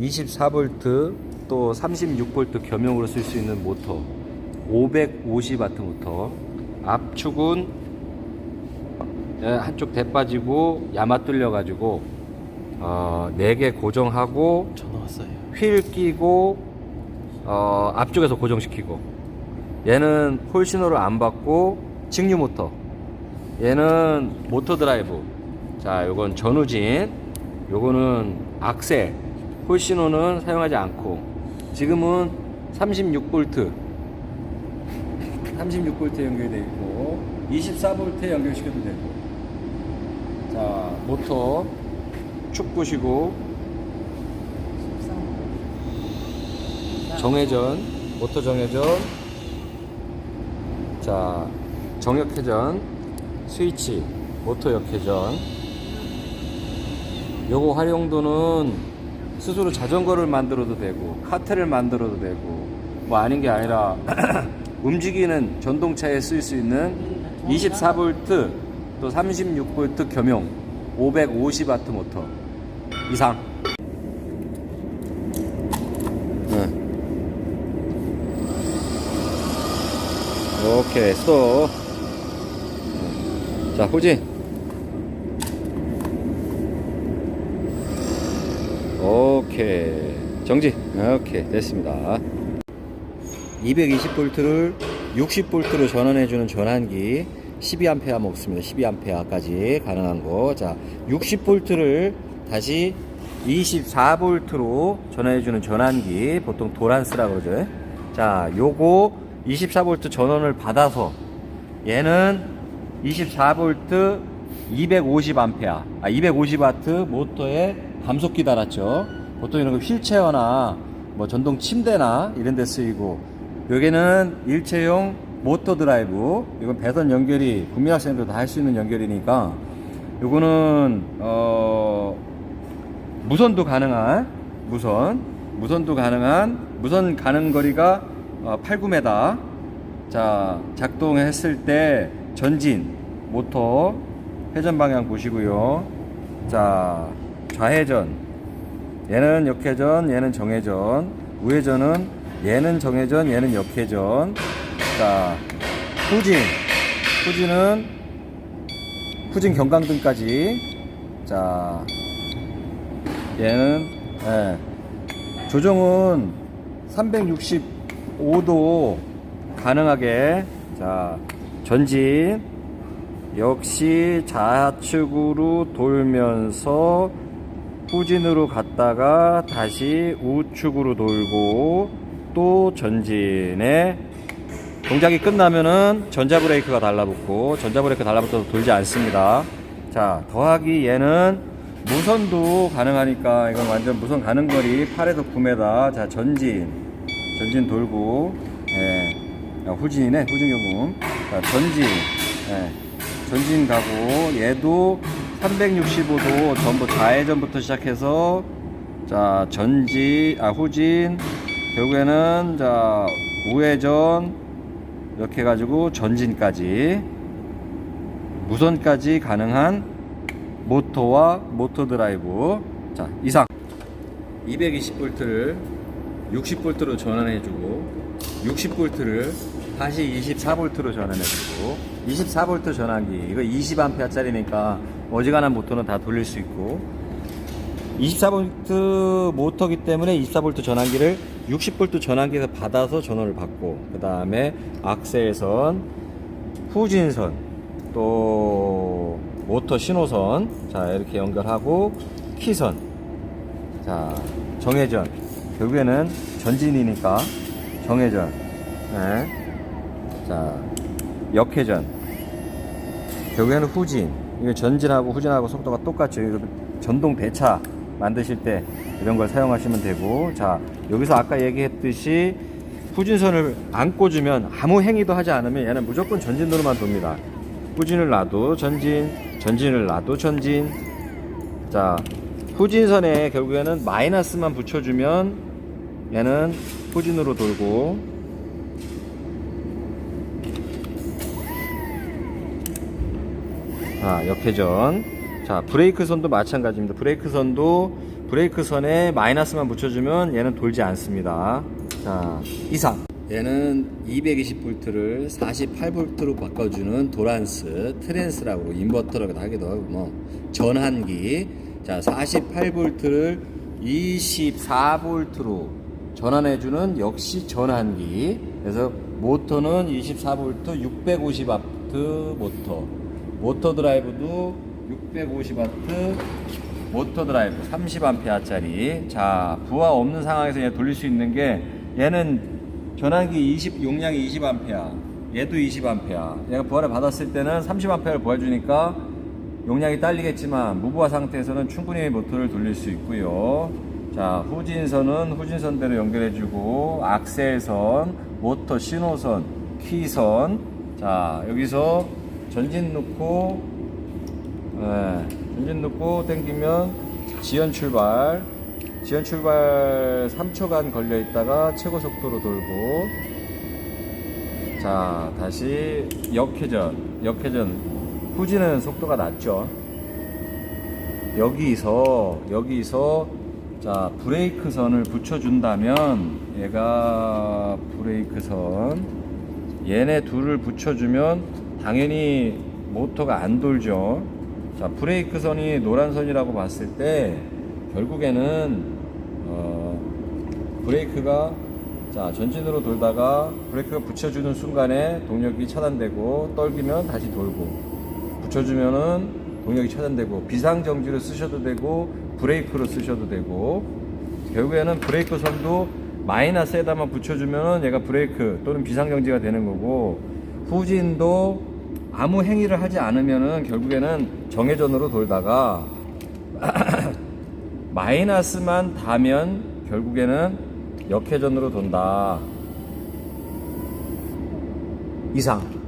24V 또 36V 겸용으로 쓸 수 있는 모터 550W 모터. 압축은 예, 한쪽 대 빠지고 야마 뚫려 가지고 어, 4개 고정하고. 휠 끼고 어, 앞쪽에서 고정시키고. 얘는 홀 신호를 안 받고 직류 모터. 얘는 모터 드라이브. 자 요건 전후진. 요거는 악셀 홀 신호는 사용하지 않고 지금은 36V 36V 연결되어 있고 24V 연결시켜도 되고. 자 모터 축 보시고 정회전 모터 정회전. 자 정역회전 스위치 모터 역회전. 요거 활용도는 스스로 자전거를 만들어도 되고 카트를 만들어도 되고 뭐 아닌 게 아니라 움직이는 전동차에 쓸 수 있는 24V 또 36V 겸용 550W 모터 이상. 네. 오케이 스톱. 자 후진 오케이. 정지. 오케이. 됐습니다. 220V를 60V로 전환해주는 전환기 12A 먹습니다. 12A까지 가능한 거자 60V를 다시 24V로 전환해주는 전환기. 보통 도란스라 그러죠. 자 요거 24V 전원을 받아서 얘는 24V 250A 아 250W 모터에 감속기 달았죠 보통 이런 거 휠체어나 뭐 전동 침대나 이런 데 쓰이고 여기는 일체형 모터 드라이브 이건 배선 연결이 국민학생도 다 할 수 있는 연결이니까 요거는 어 무선도 가능한 무선 무선도 가능한 무선 가는 거리가 어, 8, 9m 자 작동했을 때 전진 모터 회전 방향 보시고요. 자 좌회전 얘는 역회전 얘는 정회전. 우회전은 얘는 정회전 얘는 역회전. 자 후진. 후진은 후진 경광등까지. 자 얘는 예, 조정은 365도 가능하게. 자 전진. 역시 좌측으로 돌면서 후진으로 갔다가 다시 우측으로 돌고 또 전진에 동작이 끝나면은 전자브레이크가 달라붙고 전자브레이크 달라붙어서 돌지 않습니다. 자 더하기 얘는 무선도 가능하니까 이건 완전 무선 가는 거리 8에서 9m 자 전진 전진 돌고 예. 야, 후진이네 후진 경금 자 전진 예. 전진 가고 얘도 365도 전부 좌회전부터 시작해서 자 전지 아 후진 결국에는 자 우회전 이렇게 해가지고 전진까지 무선까지 가능한 모터와 모터 드라이브. 자 이상. 220V를 60V로 전환해주고 60V를 다시 24V로 전환해주고 24V 전환기. 이거 20A짜리니까 어지간한 모터는 다 돌릴 수 있고 24V 모터기 때문에 24V 전환기를 60V 전환기에서 받아서 전원을 받고 그 다음에 악셀선 후진선 또 모터 신호선 자 이렇게 연결하고 키선 자 정회전. 결국에는 전진이니까 정회전. 네. 자 역회전. 결국에는 후진 이거 전진하고 후진하고 속도가 똑같죠. 전동 대차 만드실 때 이런 걸 사용하시면 되고. 자 여기서 아까 얘기했듯이 후진선을 안 꽂으면 아무 행위도 하지 않으면 얘는 무조건 전진으로만 돕니다. 후진을 놔도 전진 전진을 놔도 전진. 자 후진선에 결국에는 마이너스만 붙여주면 얘는 후진으로 돌고 아, 역회전. 자, 브레이크 선도 마찬가지입니다. 브레이크 선도 브레이크 선에 마이너스만 붙여주면 얘는 돌지 않습니다. 자, 이상. 얘는 220V를 48V로 바꿔주는 도란스, 트랜스라고 인버터라고 하기도 하고 뭐 전환기. 자, 48V를 24V로 전환해주는 역시 전환기. 그래서 모터는 24V 650W 모터. 모터 드라이브도 650W 모터 드라이브 30A짜리. 자, 부하 없는 상황에서 얘 돌릴 수 있는 게 얘는 전환기 20 용량이 20A. 얘도 20A. 얘가 부하를 받았을 때는 30A를 보여주니까 용량이 딸리겠지만 무부하 상태에서는 충분히 모터를 돌릴 수 있고요. 자, 후진선은 후진선대로 연결해주고 악셀선, 모터 신호선, 키선. 자, 여기서 전진 놓고 예, 전진 놓고 당기면 지연 출발. 지연 출발 3초간 걸려 있다가 최고 속도로 돌고 자, 다시 역회전. 역회전. 후진은 속도가 낮죠. 여기서 여기서 자, 브레이크 선을 붙여 준다면 얘가 브레이크 선 얘네 둘을 붙여 주면 당연히 모터가 안 돌죠. 자, 브레이크 선이 노란 선이라고 봤을 때 결국에는 어, 브레이크가 자 전진으로 돌다가 브레이크가 붙여주는 순간에 동력이 차단되고 떨기면 다시 돌고 붙여주면은 동력이 차단되고 비상정지로 쓰셔도 되고 브레이크로 쓰셔도 되고 결국에는 브레이크 선도 마이너스에다만 붙여주면은 얘가 브레이크 또는 비상정지가 되는 거고 후진도 아무 행위를 하지 않으면은 결국에는 정회전으로 돌다가 마이너스만 닿으면 결국에는 역회전으로 돈다. 이상.